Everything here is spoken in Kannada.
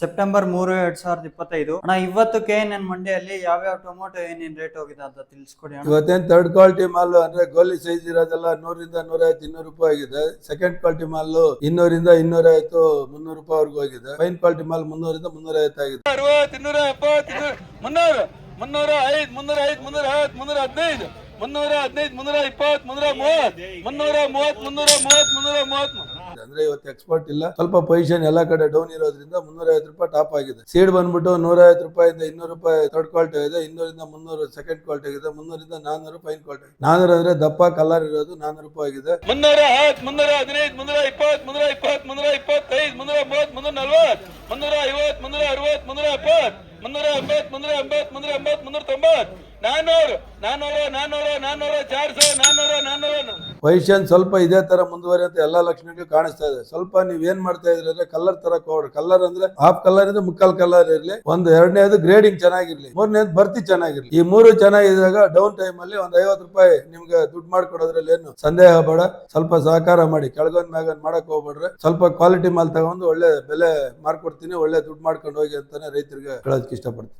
ಸೆಪ್ಟೆಂಬರ್ ಮೂರು ಎರಡ್ ಸಾವಿರದ ಇಪ್ಪತ್ತೈದು. ಅಣ್ಣ ಇವತ್ತು ಕೆ ಎನ್ ಎನ್ ಮಂಡಿಯಲ್ಲಿ ಯಾವ್ಯಾವ ಟೊಮೊಟೊ ಏನೇನ್ ರೇಟ್ ಹೋಗಿದೆ ಅಂತ ತಿಳಿಸ್ಕೊಡಿ ಅಣ್ಣ. ಇವತ್ತೇನ್ ಥರ್ಡ್ ಕ್ವಾಲಿಟಿ ಮಾಲ್ ಅಂದ್ರೆ ಗೋಲಿ ಸೈಜ್ ಇರೋದೆಲ್ಲ ನೂರಿಂದ ನೂರೈವತ್ತು ಇನ್ನೂರು ರೂಪಾಯಿ ಆಗಿದೆ ಸೆಕೆಂಡ್ ಕ್ವಾಲಿಟಿ ಮಾಲ್ ಇನ್ನೂರಿಂದ ಇನ್ನೂರೈವತ್ತು ಮುನ್ನೂರು ರೂಪಾಯಿ ವರೆಗೂ ಹೋಗಿದೆ. ಫೈನ್ ಕ್ವಾಲಿಟಿ ಮಾಲ್ ಮುನ್ನೂರಿಂದ ಮುನ್ನೂರೈವತ್ತು ಆಗಿದೆ. ಅರವತ್ತು ಇನ್ನೂರ ಎಪ್ಪತ್ತು ಇನ್ನೂರ ಮುನ್ನೂರು ಮುನ್ನೂರ ಐದು ಮುನ್ನೂರ ಐದು ಮುನ್ನೂರ ಹತ್ತು ಮುನ್ನೂರ ಹದಿನೈದು ಮುನ್ನೂರ ಹದಿನೈದು ಮುನ್ನೂರ ಇಪ್ಪತ್ತು ಮುನ್ನೂರ ಮೂವತ್ತು ಮುನ್ನೂರ ಮೂವತ್ತು ಮುನ್ನೂರ ಮೂವತ್ತು ಮುನ್ನೂರ ಮೂವತ್ತು. ಅಂದ್ರೆ ಇವತ್ತು ಎಕ್ಸ್ಪೋರ್ಟ್ ಇಲ್ಲ. ಸ್ವಲ್ಪ ಪೊಸಿಷನ್ ಎಲ್ಲಾ ಕಡೆ ಡೌನ್ ಇರೋದ್ರಿಂದ ಮುನ್ನೂರೈವತ್ತು ರೂಪಾಯಿ ಟಾಪ್ ಆಗಿದೆ. ಸೀಡ್ ಬಂದ್ಬಿಟ್ಟು ನೂರೈವತ್ತು ರೂಪಾಯಿಂದ ಇನ್ನೂರು ರೂಪಾಯಿ ಥರ್ಡ್ ಕ್ವಾಲಿಟಿ ಆಗಿದೆ. ಇನ್ನೂರಿಂದ ಮುನ್ನೂರು ಸೆಕೆಂಡ್ ಕ್ವಾಲಿಟಿ ಆಗಿದೆ. ಮುನ್ನೂರಿಂದ ನಾನ್ನೂರು ಫೈನ್ ಕ್ವಾಲಿಟಿ ನಾನ್ನೂರು ಅಂದ್ರೆ ದಪ್ಪ ಕಲರ್ ಇರೋದು ನಾನ್ನೂರು ರೂಪಾಯಿ ಆಗಿದೆ. ಮುನ್ನೂರ ಹತ್ತು ಮುನ್ನೂರ ಹದಿನೈದು ಮುನ್ನೂರ ಇಪ್ಪತ್ತು ಮುನ್ನೂರ ಇಪ್ಪತ್ತು ಮುನ್ನೂರ ಇಪ್ಪತ್ತೈದು ಮುನ್ನೂರ ಮೂವತ್ತು ಮುನ್ನೂರ ನಲ್ವತ್ತು ಮುನ್ನೂರ ಐವತ್ತು ಮುನ್ನೂರ ಅರವತ್ತು ಮುನ್ನೂರ ಎಪ್ಪತ್ತು ಮುನ್ನೂರ ಎಂಬತ್ತು ಮುನ್ನೂರ ಎಂಬತ್ತು ಮುನ್ನೂರ ಎಂಬತ್ತು ಮುನ್ನೂರ ತೊಂಬತ್ತು ನಾನ್ನೂರು ನಾನ್ನೂರು ನಾನ್ನೂರು ನಾನ್ನೂರು ಚಾರ್ ಸಾವಿರ ಪೊಸಿಷನ್ ಸ್ವಲ್ಪ ಇದೇ ತರ ಮುಂದುವರಿಯುವಂತ ಎಲ್ಲಾ ಲಕ್ಷಣಗಳು ಕಾಣಿಸ್ತಾ ಇದೆ. ಸ್ವಲ್ಪ ನೀವ್ ಏನ್ ಮಾಡ್ತಾ ಇದ್ರಿ ಅಂದ್ರೆ ಕಲರ್ ತರ ಹೋಗ್ರಿ ಕಲರ್ ಅಂದ್ರೆ ಹಾಫ್ ಕಲರಿಂದ ಮುಕ್ಕಾಲ್ ಕಲರ್ ಇರ್ಲಿ, ಒಂದ್ ಎರಡನೇದು ಗ್ರೇಡಿಂಗ್ ಚೆನ್ನಾಗಿರ್ಲಿ, ಮೂರನೇದು ಭರ್ತಿ ಚೆನ್ನಾಗಿರ್ಲಿ. ಈ ಮೂರು ಚೆನ್ನಾಗಿದ್ದಾಗ ಡೌನ್ ಟೈಮ್ ಅಲ್ಲಿ ಒಂದ್ ಐವತ್ ರೂಪಾಯಿ ನಿಮ್ಗೆ ದುಡ್ಡು ಮಾಡ್ಕೊಡೋದ್ರಲ್ಲಿ ಏನು ಸಂದೇಹ ಬೇಡ. ಸ್ವಲ್ಪ ಸಹಕಾರ ಮಾಡಿ, ಕೆಳಗೊಂದ್ ಮ್ಯಾಗನ್ ಮಾಡಕ್ ಹೋಗ್ಬೇಡ್ರಿ. ಸ್ವಲ್ಪ ಕ್ವಾಲಿಟಿ ಮಾಲ್ ತಗೊಂಡು ಒಳ್ಳೆ ಬೆಲೆ ಮಾರ್ಕೊಡ್ತೀನಿ, ಒಳ್ಳೆ ದುಡ್ಡು ಮಾಡ್ಕೊಂಡು ಹೋಗಿ ಅಂತಾನೆ ರೈತರಿಗೆ ಹೇಳೋದಕ್ಕೆ ಇಷ್ಟಪಡ್ತೀನಿ.